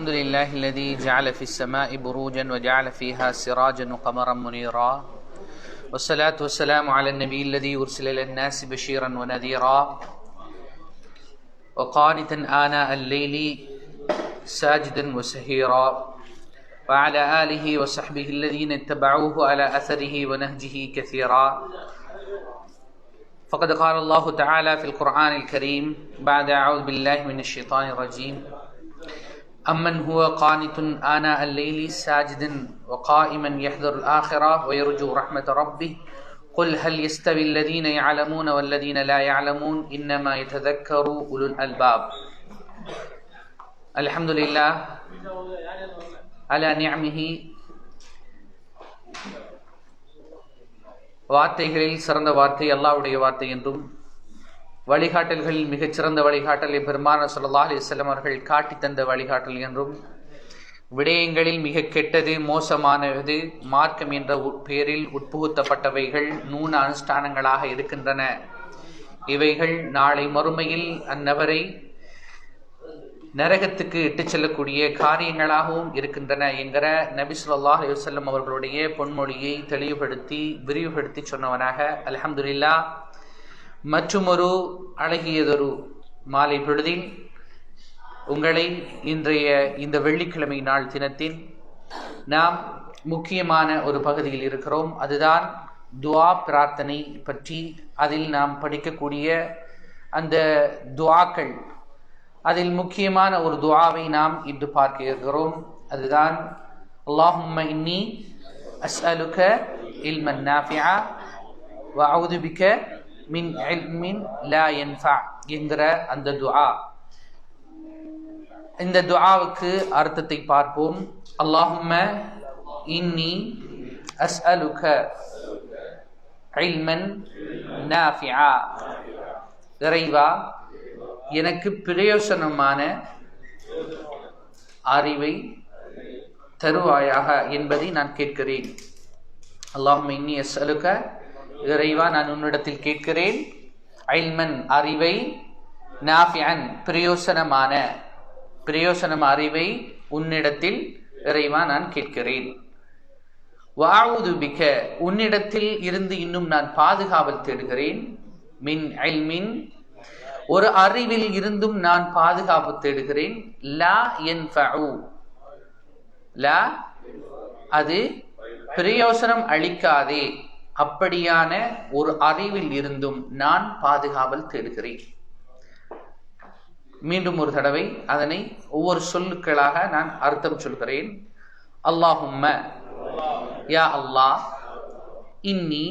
الحمد لله الذي جعل في السماء بروجا وجعل فيها سراجا وقمرا منيرا. والصلاة والسلام على النبي الذي أرسل إلى الناس بشيرا ونذيرا. وقانتا آناء الليل ساجدا وسهيرا. وعلى آله وصحبه الذين اتبعوه على أثره ونهجه كثيرا. فقد قال الله تعالى في القرآن الكريم بعد أعوذ بالله من الشيطان الرجيم. أمن هو قانت آناء الليل ساجدا وقائما يحذر الآخرة ويرجو رحمة ربه قل هل يستوي الذين يعلمون والذين لا يعلمون إنما يتذكر أولو الألباب الحمد لله على نعمه வார்த்தைகளில் சிறந்த வார்த்தை அல்லாவுடைய வார்த்தை என்றும் வழிகாட்டல்களில் மிகச்சிறந்த வழிகாட்டலை பெருமான சொல்லா அலிஸ்லம் அவர்கள் காட்டி தந்த வழிகாட்டல் என்றும் விடயங்களில் மிக கெட்டது மோசமானது மார்க்கம் என்ற பெயரில் உட்புகுத்தப்பட்டவைகள் நூன அனுஷ்டானங்களாக இருக்கின்றன. இவைகள் நாளை மறுமையில் அந்நபரை நரகத்துக்கு இட்டுச் செல்லக்கூடிய காரியங்களாகவும் இருக்கின்றன என்கிற நபி சொல்லா அலுவலம் அவர்களுடைய பொன்மொழியை தெளிவுபடுத்தி விரிவுபடுத்தி சொன்னவனாக அலமதுல்லா மற்றுமொரு அழகியதொரு மாலை பொழுதில் உங்களை இன்றைய இந்த வெள்ளிக்கிழமை நாள் தினத்தில் நாம் முக்கியமான ஒரு பகுதியில் இருக்கிறோம். அதுதான் துவா பிரார்த்தனை பற்றி அதில் நாம் படிக்கக்கூடிய அந்த துவாக்கள். அதில் முக்கியமான ஒரு துவாவை நாம் இன்று பார்க்க இருக்கிறோம். அதுதான் அல்லாஹும்ம இன்னி அஸ்அலுக இல்மன் நாஃபியா வ அவுதுபிக்க பிக்க மின் லா என்கிற அந்த துஆ. இந்த துஆவுக்கு அர்த்தத்தை பார்ப்போம். அல்லாஹும்ம இன்னி அஸ்அலுக இல்மன் நாஃபியா இறைவா எனக்கு பிரயோசனமான அறிவை தருவாயாக என்பதை நான் கேட்கிறேன். அல்லாஹும் இன்னி அஸ்அலுக இறைவா நான் உன்னிடத்தில் கேட்கிறேன். ஐல்மன் அறிவை நாஃபியன் பிரயோசனமான பிரயோசனம் அறிவை உன்னிடத்தில் இறைவா நான் கேட்கிறேன். வாவுது மிக உன்னிடத்தில் இருந்து இன்னும் நான் பாதுகாவல் தேடுகிறேன். மின் ஐல்மின் ஒரு அறிவில் இருந்தும் நான் பாதுகாப்பு தேடுகிறேன். லா என் லா அது பிரயோசனம் அளிக்காதே. அப்படியான ஒரு அறிவில் இருந்தும் நான் பாதுகாவல் தேடுகிறேன். மீண்டும் ஒரு தடவை அதனை ஒவ்வொரு சொல்லுக்களாக நான் அர்த்தம் சொல்கிறேன். அல்லாஹும்ம யா அல்லாஹ் இன்னி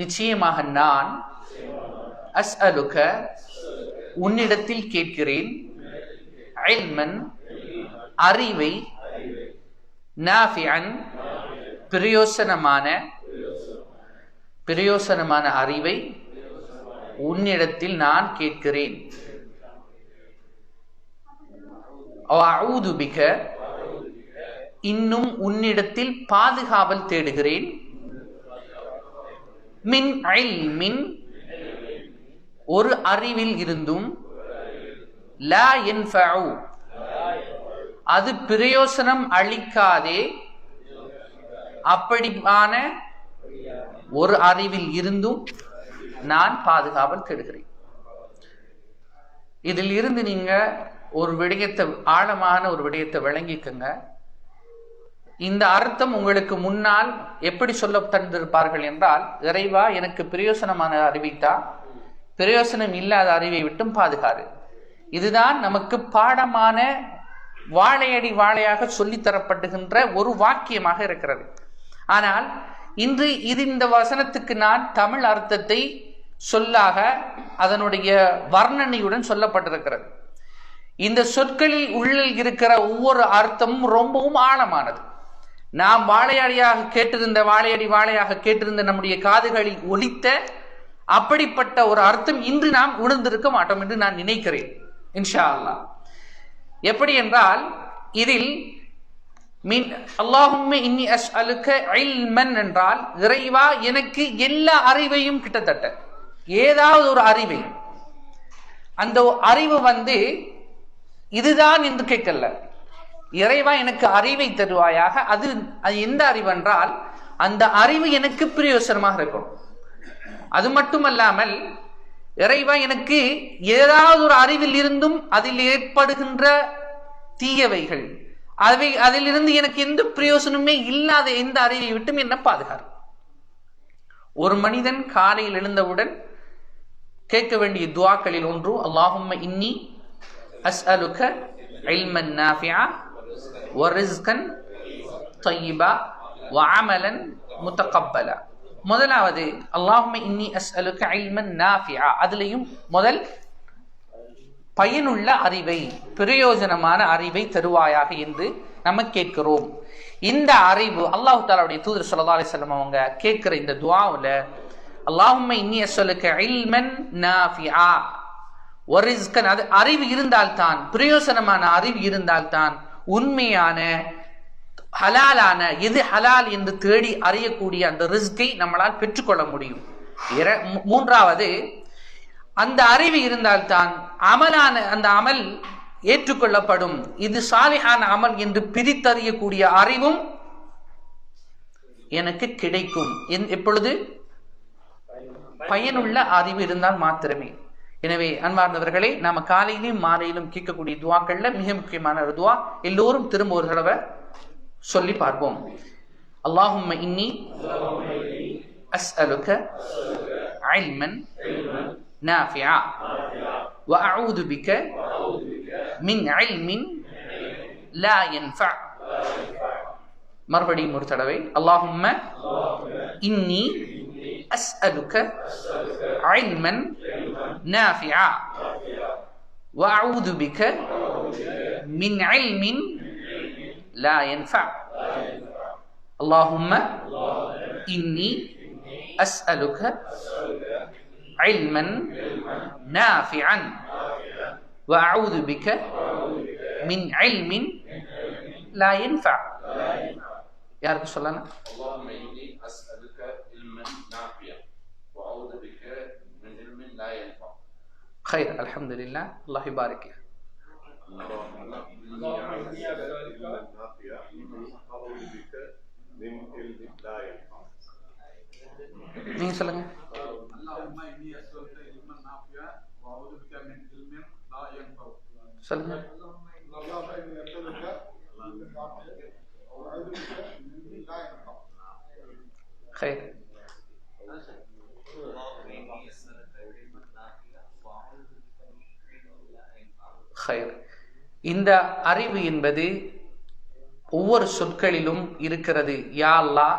நிச்சயமாக நான் அஸ்அலுக உன்னிடத்தில் கேட்கிறேன். ஐல்மன் அறிவை நாஃபியன் பிரயோசனமான பிரயோசனமான அறிவை உன்னிடத்தில் நான் கேட்கிறேன். பிக இன்னும் உன்னிடத்தில் பாதுகாவல் தேடுகிறேன். மின் ஐல் மின் ஒரு அறிவில் இருந்தும் லா என்ஃபு அது பிரயோசனம் அளிக்காதே. அப்படியான ஒரு அறிவில் இருந்தும் நான் பாதுகாவல் தேடுகிறேன் இதில் இருந்து நீங்க ஒரு விடயத்தை ஆழமான ஒரு விடயத்தை விளங்கிக்கங்க. இந்த அர்த்தம் உங்களுக்கு முன்னால் எப்படி சொல்ல தந்திருப்பார்கள் என்றால் இறைவா எனக்கு பிரயோசனமான அறிவித்தா பிரயோசனம் இல்லாத அறிவை விட்டும் பாதுகாரு இதுதான் நமக்கு பாடமான வாழையடி வாழையாக சொல்லித்தரப்படுகின்ற ஒரு வாக்கியமாக இருக்கிறது. ஆனால் இன்று இது இந்த வசனத்துக்கு நான் தமிழ் அர்த்தத்தை சொல்லாக அதனுடைய வர்ணனையுடன் சொல்லப்பட்டிருக்கிறது. இந்த சொற்களில் உள்ளில் இருக்கிற ஒவ்வொரு அர்த்தமும் ரொம்பவும் ஆழமானது. நாம் வாழையடியாக கேட்டிருந்த வாழையடி வாழையாக கேட்டிருந்த நம்முடைய காதுகளில் ஒலித்த அப்படிப்பட்ட ஒரு அர்த்தம் இன்று நாம் உணர்ந்திருக்க மாட்டோம் என்று நான் நினைக்கிறேன். இன்ஷா அல்லா எப்படி என்றால் இதில் மீன் அல்லாஹுமே இன்னி அஸ் அலுக்க இல்மன் என்றால் இறைவா எனக்கு எல்லா அறிவையும் கிட்டத்தட்ட ஏதாவது ஒரு அறிவை. அந்த அறிவு வந்து இதுதான் என்று கேட்கல. இறைவா எனக்கு அறிவை தருவாயாக. அது அது எந்த அறிவு என்றால் அந்த அறிவு எனக்கு பிரயோசனமாக இருக்கும். அது மட்டுமல்லாமல் இறைவா எனக்கு ஏதாவது ஒரு அறிவில் இருந்தும் அதில் ஏற்படுகின்ற தீயவைகள் அவை அதிலிருந்து எனக்கு எந்த பிரயோசனமே இல்லாத எந்த அறிவை விட்டும் என்ன பாதுகாப்பு ஒரு மனிதன் காலையில் எழுந்தவுடன் கேட்க வேண்டிய துவாக்களில் ஒன்று அல்லாஹும்ம இன்னி அஸ் அலுக இல்மன் நாஃபியா ஒரிஸ்கன் தொய்யிபா வாமலன் முத்தகப்பலா. முதலாவது அல்லாஹும இன்னி அஸ் அலுக்க இல்மன் நாஃபியா அதுலேயும் முதல் பயனுள்ள அறிவை பிரயோஜனமான அறிவை தருவாயாக என்று நம்ம கேட்கிறோம். இந்த அறிவு அல்லாஹு தாலாவுடைய தூதர் சல்லா அலிஸ்லாம் அவங்க கேட்கிற இந்த துவாவில் அல்லாஹும் இன்னிய அஸ்அலுக இல்மன் நாஃபிஆ. ஒரிஸ்கன் அது அறிவு இருந்தால்தான் பிரயோசனமான அறிவு இருந்தால்தான் உண்மையான ஹலாலான எது ஹலால் என்று தேடி அறியக்கூடிய அந்த ரிஸ்கை நம்மளால் பெற்றுக்கொள்ள முடியும். இர- மூ- மூன்றாவது அந்த அறிவு இருந்தால்தான் அமலான அந்த அமல் ஏற்றுக்கொள்ளப்படும் இது சாலிஹான அமல் என்று பிரித்தறியக்கூடிய அறிவும் எனக்கு கிடைக்கும் என்- எப்பொழுது பயனுள்ள அறிவு இருந்தால் மாத்திரமே எனவே அன்பார்ந்தவர்களே நாம காலையிலும் மாலையிலும் கேட்கக்கூடிய துவாக்கள்ல மிக முக்கியமான ஒரு துவா எல்லோரும் திரும்ப ஒரு தடவை சொல்லி பார்ப்போம் அல்லாஹும்ம இன்னி அஸ்அலுக علما نافعا وأعوذ بك من علم لا ينفع மறுபடியும் ஒரு தடவை அல்லாஹும்ம இன்னி அஸ்அலுக علما نافعا وأعوذ بك من علم لا ينفع اللهم إني أسألك علما نافعا وأعوذ بك من علم لا ينفع யாருக்கு சொல்லலாம் اللهم إني أسألك علما نافعا وأعوذ بك من علم لا ينفع خير الحمد لله الله يبارك لك اللهم اللهم சொல்லுங்க. இந்த அறிவு என்பது ஒவ்வொரு சொற்களிலும் இருக்கிறது. யாழ்லா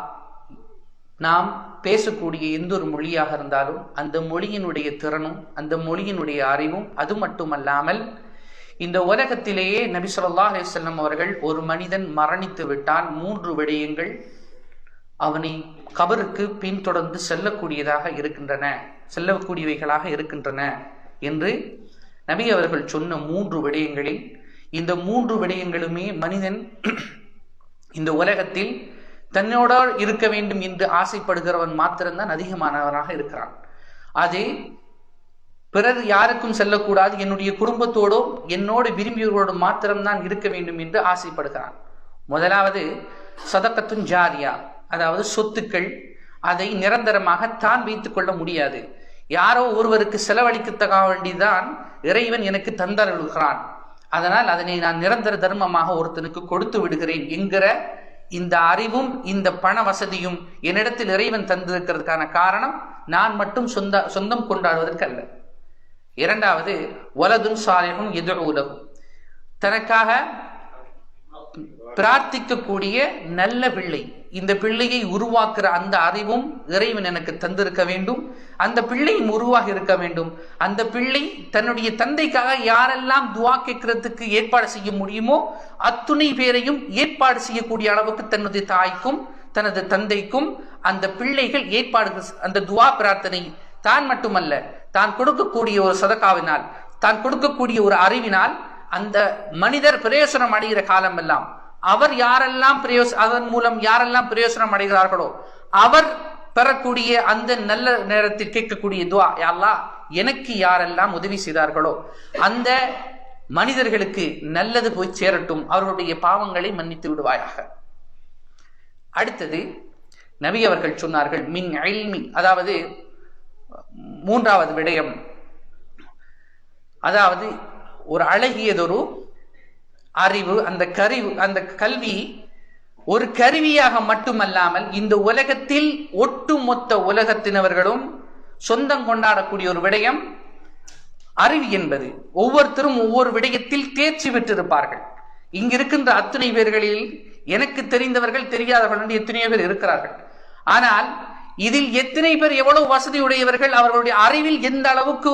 நாம் பேசக்கூடிய எந்த ஒரு மொழியாக இருந்தாலும் அந்த மொழியினுடைய திறனும் அந்த மொழியினுடைய அறிவும் அது மட்டுமல்லாமல் இந்த உலகத்திலேயே நபி சொல்லா அலிசல்லம் அவர்கள் ஒரு மனிதன் மரணித்து விட்டால் மூன்று விடயங்கள் அவனை கபருக்கு பின்தொடர்ந்து செல்லக்கூடியதாக இருக்கின்றன. செல்லக்கூடியவைகளாக இருக்கின்றன என்று நபி அவர்கள் சொன்ன மூன்று விடயங்களில் இந்த மூன்று விடயங்களுமே மனிதன் இந்த உலகத்தில் தன்னோட இருக்க வேண்டும் என்று ஆசைப்படுகிறவன் மாத்திரம்தான் அதிகமானவனாக இருக்கிறான். அது பிறகு யாருக்கும் செல்லக்கூடாது. என்னுடைய குடும்பத்தோடோ என்னோடு விரும்பியவர்களோடு மாத்திரம்தான் இருக்க வேண்டும் என்று ஆசைப்படுகிறான். முதலாவது சதக்கத்தும் ஜாரியா அதாவது சொத்துக்கள் அதை நிரந்தரமாக தான் வைத்துக் கொள்ள முடியாது. யாரோ ஒருவருக்கு செலவழிக்கத்தக்க வேண்டிதான் இறைவன் எனக்கு தந்தருகிறான் அதனால் அதனை நான் நிரந்தர தர்மமாக ஒருத்தனுக்கு கொடுத்து விடுகிறேன் என்கிற இந்த அறிவும் இந்த பண வசதியும் என்னிடத்தில் இறைவன் தந்திருக்கிறதுக்கான காரணம் நான் மட்டும் சொந்த சொந்தம் கொண்டாடுவதற்கு அல்ல இரண்டாவது வலதுன் சாலிகும் எதிர்வுலகும் தனக்காக பிரார்த்திக்கக்கூடிய நல்ல பிள்ளை. இந்த பிள்ளையை உருவாக்குற அந்த அறிவும் இறைவன் எனக்கு தந்திருக்க வேண்டும். அந்த பிள்ளையும் உருவாக இருக்க வேண்டும். அந்த பிள்ளை தன்னுடைய தந்தைக்காக யாரெல்லாம் துவா கேட்கறதுக்கு ஏற்பாடு செய்ய முடியுமோ அத்துணை பேரையும் ஏற்பாடு செய்யக்கூடிய அளவுக்கு தன்னுடைய தாய்க்கும் தனது தந்தைக்கும் அந்த பிள்ளைகள் ஏற்பாடு அந்த துவா பிரார்த்தனை தான் மட்டுமல்ல தான் கொடுக்கக்கூடிய ஒரு சதக்காவினால் தான் கொடுக்கக்கூடிய ஒரு அறிவினால் அந்த மனிதர் பிரயோசனம் அடைகிற காலம் எல்லாம் அவர் யாரெல்லாம் பிரயோச அதன் மூலம் யாரெல்லாம் பிரயோசனம் அடைகிறார்களோ அவர் பெறக்கூடிய அந்த நல்ல நேரத்தில் கேட்கக்கூடிய துவா யாரா எனக்கு யாரெல்லாம் உதவி செய்தார்களோ அந்த மனிதர்களுக்கு நல்லது போய் சேரட்டும் அவர்களுடைய பாவங்களை மன்னித்து விடுவாயாக. அடுத்தது நபி அவர்கள் சொன்னார்கள் மின் அல்மி அதாவது மூன்றாவது விடயம். அதாவது ஒரு அழகியதொரு அறிவு அந்த கருவி அந்த கல்வி ஒரு கருவியாக மட்டுமல்லாமல் இந்த உலகத்தில் ஒட்டுமொத்த உலகத்தினவர்களும் சொந்தம் கொண்டாடக்கூடிய ஒரு விடயம் அறிவு என்பது. ஒவ்வொருத்தரும் ஒவ்வொரு விடயத்தில் தேர்ச்சி பெற்றிருப்பார்கள். இங்கு இருக்கின்ற அத்துணை பேர்களில் எனக்கு தெரிந்தவர்கள் தெரியாதவர்கள் எத்தனையோ பேர் இருக்கிறார்கள். ஆனால் இதில் எத்தனை பேர் எவ்வளவு வசதி உடையவர்கள் அவர்களுடைய அறிவில் எந்த அளவுக்கு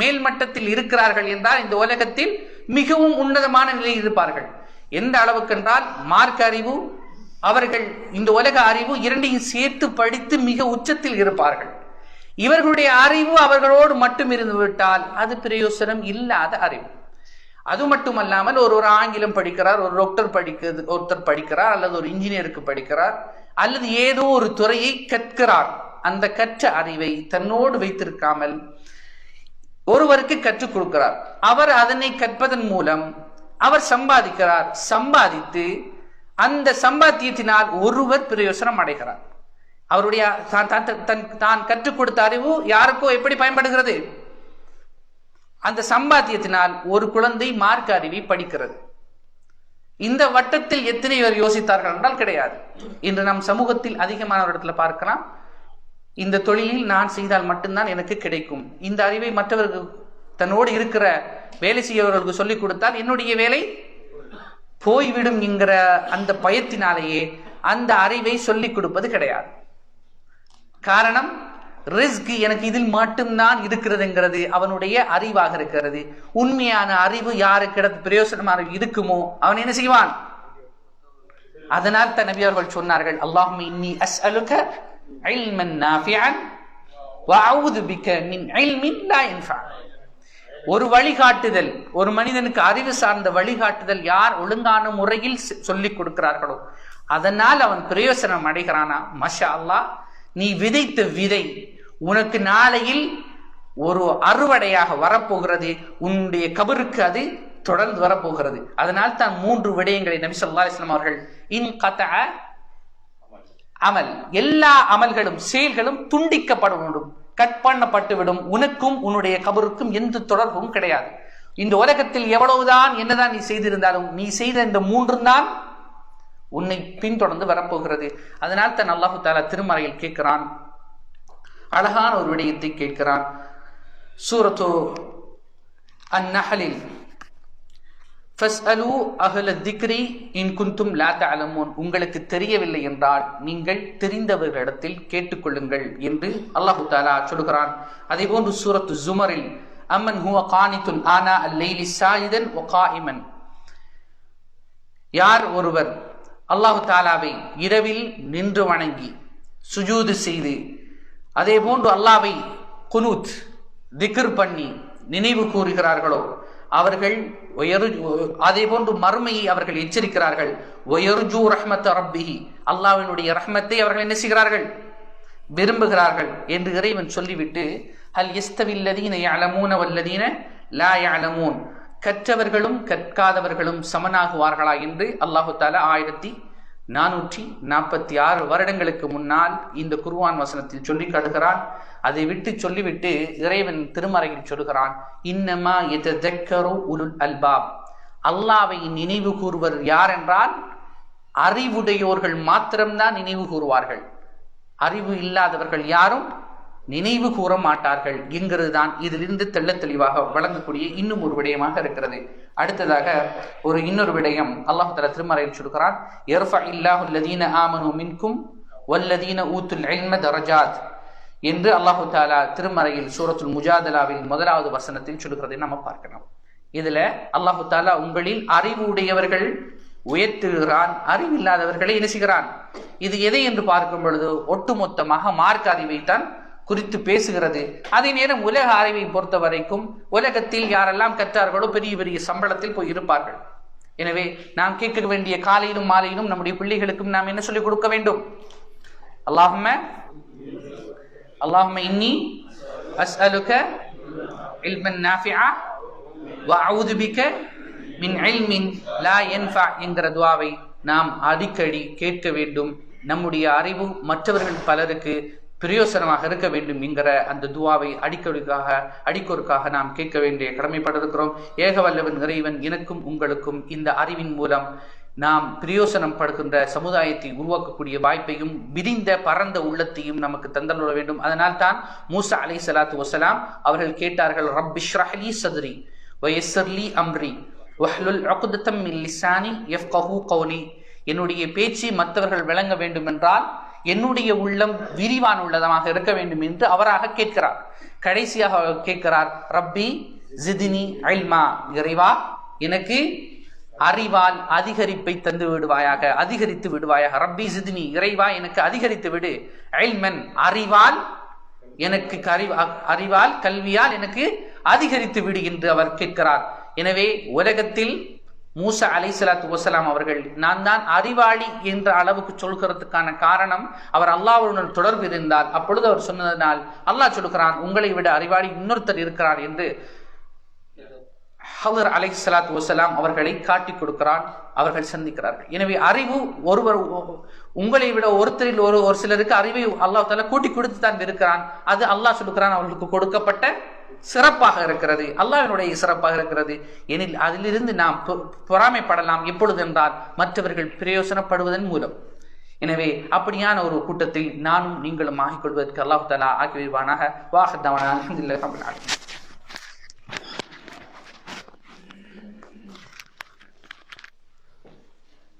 மேல்மட்டத்தில் இருக்கிறார்கள் என்றால் இந்த உலகத்தில் மிகவும் உன்னதமான நிலையில் இருப்பார்கள். எந்த அளவுக்கு என்றால் மார்க் அறிவு அவர்கள் இந்த உலக அறிவு இரண்டையும் சேர்த்து படித்து மிக உச்சத்தில் இருப்பார்கள். இவர்களுடைய அறிவு அவர்களோடு மட்டும் இருந்து விட்டால் அது பிரயோசனம் இல்லாத அறிவு. அது மட்டுமல்லாமல் ஒரு ஒரு ஆங்கிலம் படிக்கிறார் ஒரு டாக்டர் படிக்கிறது ஒருத்தர் படிக்கிறார் அல்லது ஒரு இன்ஜினியருக்கு படிக்கிறார் அல்லது ஏதோ ஒரு துறையை கற்கிறார். அந்த கற்ற அறிவை தன்னோடு வைத்திருக்காமல் ஒருவருக்கு கற்றுக் கொடுக்கிறார். அவர் அதனை கற்பதன் மூலம் அவர் சம்பாதிக்கிறார். சம்பாதித்து அந்த சம்பாத்தியத்தினால் ஒருவர் பிரயோசனம் அடைகிறார். அவருடைய தான் தன் தான் கற்றுக் கொடுத்த அறிவு யாருக்கோ எப்படி பயன்படுகிறது? அந்த சம்பாத்தியத்தினால் ஒரு குழந்தை மார்க்க அறிவை படிக்கிறது. இந்த வட்டத்தில் எத்தனை பேர் யோசித்தார்கள் என்றால் கிடையாது. இன்று நம் சமூகத்தில் அதிகமான இடத்துல பார்க்கலாம். இந்த தொழிலில் நான் செய்தால் மட்டும்தான் எனக்கு கிடைக்கும். இந்த அறிவை மற்றவர்கள் தன்னோடு இருக்கிற வேலை செய்யவர்களுக்கு சொல்லிக் கொடுத்தால் என்னுடைய வேலை போய்விடும் என்கிற அந்த பயத்தினாலேயே அந்த அறிவை சொல்லிக் கொடுப்பது கிடையாது. காரணம் ரிஸ்க் எனக்கு இதில் மட்டும்தான் இருக்கிறதுங்கிறது அவனுடைய அறிவாக இருக்கிறது. உண்மையான அறிவு யாருக்கு பிரயோசனமாக இருக்குமோ அவன் என்ன செய்வான்? அதனால் தன் நபி அவர்கள் சொன்னார்கள் அல்லாஹும் இன்னி அஸ்அலுக இல்மன் நாஃபிஅன் வஅஊது பிக மின் இல்மின் லா யன்ஃபா. ஒரு வழிகாட்டுதல் ஒரு மனிதனுக்கு அறிவு சார்ந்த வழிகாட்டுதல் யார் ஒழுங்கான முறையில் சொல்லிக் கொடுக்கிறார்களோ அதனால் அவன் பிரயோசனம் அடைகிறானா? மஷா அல்லாஹ் நீ விதைத்த விதை உனக்கு நாளையில் ஒரு அறுவடையாக வரப்போகிறது. உன்னுடைய கபருக்கு அது தொடர்ந்து வரப்போகிறது. அதனால் தான் மூன்று விடயங்களை நபி சொல்லா இஸ்லாம் அவர்கள் இன் கத அமல். எல்லா அமல்களும் செயல்களும் துண்டிக்கப்பட வேண்டும். கட் பண்ணப்பட்டு விடும். உனக்கும் உன்னுடைய கபருக்கும் எந்த தொடர்பும் கிடையாது. இந்த உலகத்தில் எவ்வளவுதான் என்னதான் நீ செய்திருந்தாலும் நீ செய்த இந்த மூன்று தான் உன்னை பின்தொடர்ந்து வரப்போகிறது. அதனால் தன் அல்லாஹு தாலா திருமறையில் கேட்கிறான். அழகான ஒரு விடயத்தை கேட்கிறான். சூரத்து அந்நகலில் ஃபஸ்அலு அகல திக்ரி இன் குந்தும் லாத்த அலமோன் உங்களுக்கு தெரியவில்லை என்றால் நீங்கள் தெரிந்தவர்களிடத்தில் கேட்டுக்கொள்ளுங்கள் என்று அல்லாஹு தாலா சொல்கிறான். அதே போன்று சூரத்து ஜுமரில் அம்மன் ஹுவ கானித்துன் ஆனா அல்லைலி சாயிதன் ஒ காயிமன். யார் ஒருவர் அல்லாஹு தாலாவை இரவில் நின்று வணங்கி சுஜூது செய்து அதே போன்று அல்லாவை குனூத் திக்ர் பண்ணி நினைவு கூறுகிறார்களோ அவர்கள் உயரு அதே போன்று மறுமையை அவர்கள் எச்சரிக்கிறார்கள். ஒயருஜூ ரஹ்மத் ரப்பிஹி அல்லாவினுடைய ரஹ்மத்தை அவர்கள் என்ன செய்கிறார்கள்? விரும்புகிறார்கள் என்று இறைவன் சொல்லிவிட்டு அல் இஸ்தவில்லதீன யலமூன வல்லதீன லா யலமூன் கற்றவர்களும் கற்காதவர்களும் சமனாகுவார்களா என்று அல்லாஹு தாலா ஆயிரத்தி நானூற்றி நாற்பத்தி ஆறு வருடங்களுக்கு முன்னால் இந்த குர்வான் வசனத்தில் சொல்லி காட்டுகிறான். அதை விட்டு சொல்லிவிட்டு இறைவன் திருமறையில் சொல்கிறான் இன்னமா எதக்கரோ உலுல் அல்பாப். அல்லாவை நினைவு கூறுவர் யார் என்றால் அறிவுடையோர்கள் மாத்திரம்தான் நினைவு கூறுவார்கள். அறிவு இல்லாதவர்கள் யாரும் நினைவு கூற மாட்டார்கள் என்கிறதுதான் இதிலிருந்து தெள்ள தெளிவாக வழங்கக்கூடிய இன்னும் ஒரு விடயமாக இருக்கிறது. அடுத்ததாக ஒரு இன்னொரு விடயம் அல்லாஹு தலா திருமறையில் சொல்கிறான் எர்ஃபா இல்லாஹு லதீன ஆமனு மின்கும் வல்லதீன ஊத்துல் இல்ம தரஜாத். என்று அல்லாஹு தாலா திருமறையில் சூரத்துல் முஜாதலாவின் முதலாவது வசனத்தில் சொல்கிறதை நம்ம பார்க்கலாம். இதுல அல்லாஹு தாலா உங்களில் அறிவு உடையவர்கள் உயர்த்துகிறான் அறிவில்லாதவர்களை என்ன செய்கிறான்? இது எதை என்று பார்க்கும் பொழுது ஒட்டுமொத்தமாக மார்க் அறிவைத்தான் குறித்து பேசுகிறது. அதே நேரம் உலக அறிவை பொறுத்த வரைக்கும் உலகத்தில் யாரெல்லாம் கற்றார்களோ பெரிய பெரிய சம்பளத்தில் போய் இருப்பார்கள். எனவே நாம் கேட்க வேண்டிய காலையிலும் மாலையிலும் நம்முடைய பிள்ளைகளுக்கும் நாம் என்ன சொல்லிக் கொடுக்க வேண்டும்? அல்லாஹும அல்லாஹும இன்னி அஸ்அலுக இல்மன் நாஃபிஆ வஅஊது பிக மின் இல்மின் லா யன்ஃபா என்கிற துவாவை நாம் அடிக்கடி கேட்க வேண்டும். நம்முடைய அறிவு மற்றவர்கள் பலருக்கு பிரயோசனமாக இருக்க வேண்டும் என்கிற அந்த துவாவை அடிக்கொருக்காக அடிக்கொருக்காக நாம் கேட்க வேண்டிய கடமைப்பட்டிருக்கிறோம். ஏகவல்லவன் இறைவன் எனக்கும் உங்களுக்கும் இந்த அறிவின் மூலம் நாம் பிரயோசனம் படுகின்ற சமுதாயத்தை உருவாக்கக்கூடிய வாய்ப்பையும் விரிந்த பரந்த உள்ளத்தையும் நமக்கு தந்தள்ள வேண்டும். அதனால் தான் மூசா அலை சலாத்து வசலாம் அவர்கள் கேட்டார்கள் ரப்பிஷ்ரஹலி சதுரி வயசர்லி அம்ரி வஹ்லுல் அகுதத்தம் லிசானி எஃப் கஹூ கௌலி. என்னுடைய பேச்சு மற்றவர்கள் விளங்க வேண்டும் என்றால் என்னுடைய உள்ளம் விரிவான உள்ளதமாக இருக்க வேண்டும் என்று அவராக கேட்கிறார். கடைசியாக கேட்கிறார் ரப்பி ஜிதினி அல்மா இறைவா எனக்கு அறிவால் அதிகரிப்பை தந்து விடுவாயாக அதிகரித்து விடுவாயாக. ரப்பி ஜிதினி இறைவா எனக்கு அதிகரித்து விடு. அல்மன் அறிவால் எனக்கு அறிவால் கல்வியால் எனக்கு அதிகரித்து விடு என்று அவர் கேட்கிறார். எனவே உலகத்தில் மூசா அலைசலாத்து வசலாம் அவர்கள் நான் தான் அறிவாளி என்ற அளவுக்கு சொல்கிறதுக்கான காரணம் அவர் அல்லாவுடன் தொடர்பு இருந்தால் அப்பொழுது அவர் சொன்னதனால் அல்லாஹ் சொல்கிறான் உங்களை விட அறிவாளி இன்னொருத்தர் இருக்கிறார் என்று ஹவர் அலை சலாத்து வசலாம் அவர்களை காட்டிக் கொடுக்கிறான் அவர்கள் சந்திக்கிறார்கள். எனவே அறிவு ஒருவர் உங்களை விட ஒருத்தரில் ஒரு ஒரு சிலருக்கு அறிவை அல்லாஹ் தாலா கூட்டி கொடுத்து தான் இருக்கிறான். அது அல்லாஹ் சொல்லுகிறான் அவர்களுக்கு கொடுக்கப்பட்ட சிறப்பாக இருக்கிறது. அல்லாவினுடைய சிறப்பாக இருக்கிறது. எனில் அதிலிருந்து நாம் பொ- பொறாமைப்படலாம் எப்பொழுது என்றால் மற்றவர்கள் பிரயோசனப்படுவதன் மூலம். எனவே அப்படியான ஒரு கூட்டத்தில் நானும் நீங்களும் ஆகிக்கொள்வதற்கு கொள்வதற்கு அல்லாஹ் தாலா ஆக்கி வைவானாக வாஹத்தவனாக